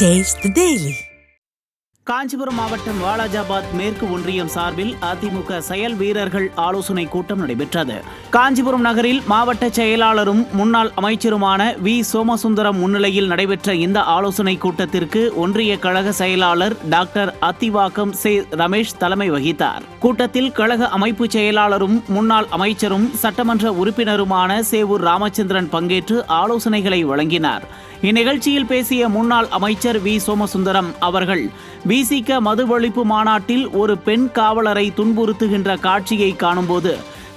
Taste the Daily. Kanchipuram மாவட்டம் வாலாஜாபாத் மேற்கு ஒன்றியம் சார்பில் அதிமுக செயல் வீரர்கள் ஆலோசனை கூட்டம் நடைபெற்றது. காஞ்சிபுரம் நகரில் மாவட்ட செயலாளரும் முன்னாள் அமைச்சருமான வி. சோமசுந்தரம் முன்னிலையில் நடைபெற்ற இந்த ஆலோசனை கூட்டத்திற்கு ஒன்றிய கழக செயலாளர் டாக்டர் அத்திவாக்கம் சே. ரமேஷ் தலைமை வகித்தார். கூட்டத்தில் கழக அமைப்பு செயலாளரும் முன்னாள் அமைச்சரும் சட்டமன்ற உறுப்பினருமான சேவூர் ராமச்சந்திரன் பங்கேற்று ஆலோசனைகளை வழங்கினார். இந்நிகழ்ச்சியில் பேசிய முன்னாள் அமைச்சர் வி. சோமசுந்தரம் அவர்கள் விசிக மதுவழிப்பு மாநாட்டில் ஒரு பெண் காவலரை துன்புறுத்துகின்ற காட்சியை காணும்போது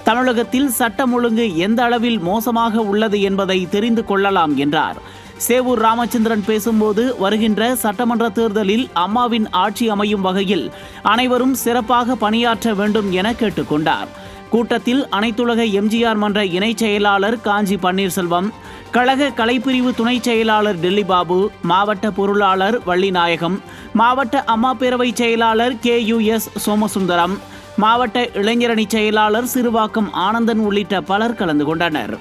தமிழகத்தில் சட்டம் ஒழுங்கு எந்த அளவில் மோசமாக உள்ளது என்பதை தெரிந்து கொள்ளலாம் என்றார். சேவூர் ராமச்சந்திரன் பேசும்போது வருகின்ற சட்டமன்ற தேர்தலில் அம்மாவின் ஆட்சி அமையும் வகையில் அனைவரும் சிறப்பாக பணியாற்ற வேண்டும் என கேட்டுக்கொண்டார். கூட்டத்தில் அனைத்துலக எம்ஜிஆர் மன்ற இணைச் செயலாளர் காஞ்சி பன்னீர்செல்வம் கழக கலைப்பிரிவு துணைச் செயலாளர் டெல்லி பாபு மாவட்ட பொருளாளர் வள்ளிநாயகம் மாவட்ட அம்மா பேரவை செயலாளர் கே யு எஸ் சோமசுந்தரம் மாவட்ட இளைஞரணி செயலாளர் சிறுவாக்கம் ஆனந்தன் உள்ளிட்ட பலர் கலந்து கொண்டனர்.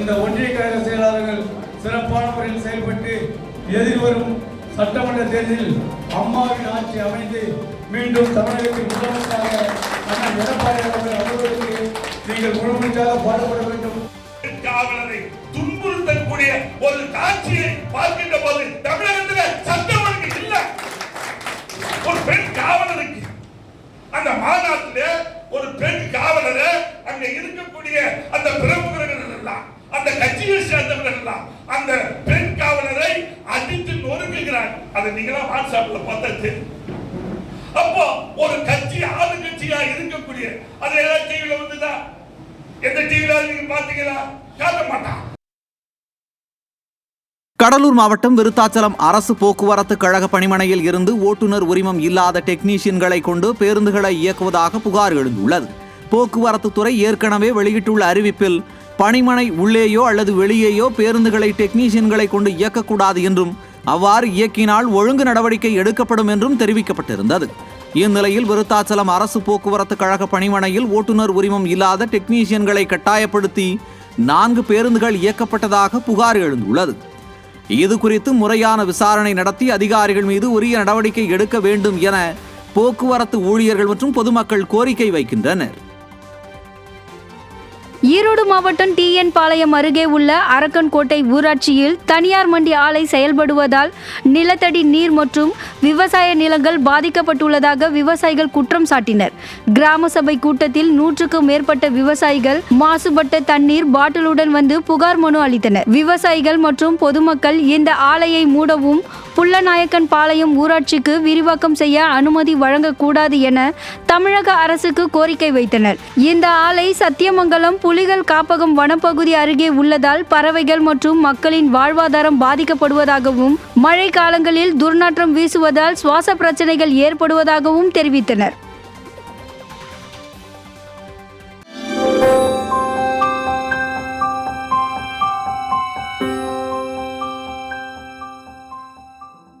இந்த ஒன்றிய கழக செயலாளர்கள் சிறப்பான முறையில் செயல்பட்டு எதிர்வரும் சட்டமன்ற தேர்தலில் அம்மாவின் ஆட்சி அமைந்து மீண்டும் தமிழகத்தின் முதலமைச்சராக அண்ணன் எடப்பாடி அவர்கள் அவர்களுக்கு நீங்கள் முழுமையாக பாடுபட வேண்டும். காவலரை துன்புறுத்தக்கூடிய ஒரு காட்சியை பார்க்கின்ற போது தமிழகத்தில் சட்டம் ஒழுங்கு இல்ல. ஒரு பெண் காவலருக்கு அந்த மாநாட்டில் ஒரு பெண் காவலரை அங்க இருக்கக்கூடிய அந்த பிரமுகர்கள் எல்லாம் அந்த கட்சியை சேர்ந்தவர்கள் எல்லாம் அந்த அடித்து நொறுக்குகிறாங்க அதை நீங்களா வாட்ஸ்அப்ல பார்த்தா தெரியும் அப்போ ஒரு கட்சி ஆளுங்கட்சியா இருக்கக்கூடிய அது எல்லா டிவியில வந்துதா? எந்த டிவியில நீங்க பாத்தீங்களா காட்ட மாட்டான் கடலூர் மாவட்டம் விருத்தாச்சலம் அரசு போக்குவரத்து கழக பணிமனையில் இருந்து ஓட்டுநர் உரிமம் இல்லாத டெக்னீஷியன்களை கொண்டு பேருந்துகளை இயக்குவதாக புகார் எழுந்துள்ளது. போக்குவரத்து துறை ஏற்கனவே வெளியிட்டுள்ள அறிவிப்பில் பணிமனை உள்ளேயோ அல்லது வெளியேயோ பேருந்துகளை டெக்னீஷியன்களை கொண்டு இயக்கக்கூடாது என்றும் அவ்வாறு இயக்கினால் ஒழுங்கு நடவடிக்கை எடுக்கப்படும் என்றும் தெரிவிக்கப்பட்டிருந்தது. இந்நிலையில் விருத்தாச்சலம் அரசு போக்குவரத்து கழக பணிமனையில் ஓட்டுநர் உரிமம் இல்லாத டெக்னீஷியன்களை கட்டாயப்படுத்தி நான்கு பேருந்துகள் இயக்கப்பட்டதாக புகார் எழுந்துள்ளது. இது குறித்து முறையான விசாரணை நடத்தி அதிகாரிகள் மீது உரிய நடவடிக்கை எடுக்க வேண்டும் என போக்குவரத்து ஊழியர்கள் மற்றும் பொதுமக்கள் கோரிக்கை வைக்கின்றனர். ஈரோடு மாவட்டம் டிஎன் பாளையம் அருகே உள்ள அரக்கன்கோட்டை ஊராட்சியில் தனியார் மண்டி ஆலை செயல்படுவதால் நிலத்தடி நீர் மற்றும் விவசாய நிலங்கள் பாதிக்கப்பட்டுள்ளதாக விவசாயிகள் குற்றம் சாட்டினர். கிராம சபை கூட்டத்தில் நூற்றுக்கும் மேற்பட்ட விவசாயிகள் மாசுபட்ட தண்ணீர் பாட்டிலுடன் வந்து புகார் மனு அளித்தனர். விவசாயிகள் மற்றும் பொதுமக்கள் இந்த ஆலையை மூடவும் புள்ளநாயக்கன் பாளையம் ஊராட்சிக்கு விரிவாக்கம் செய்ய அனுமதி வழங்கக்கூடாது என தமிழக அரசுக்கு கோரிக்கை வைத்தனர். இந்த ஆலை சத்தியமங்கலம் புலிகள் காப்பகம் வனப்பகுதி அருகே உள்ளதால் பறவைகள் மற்றும் மக்களின் வாழ்வாதாரம் பாதிக்கப்படுவதாகவும் மழை காலங்களில் துர்நாற்றம் வீசுவதால் சுவாச பிரச்சனைகள் ஏற்படுவதாகவும் தெரிவித்தனர்.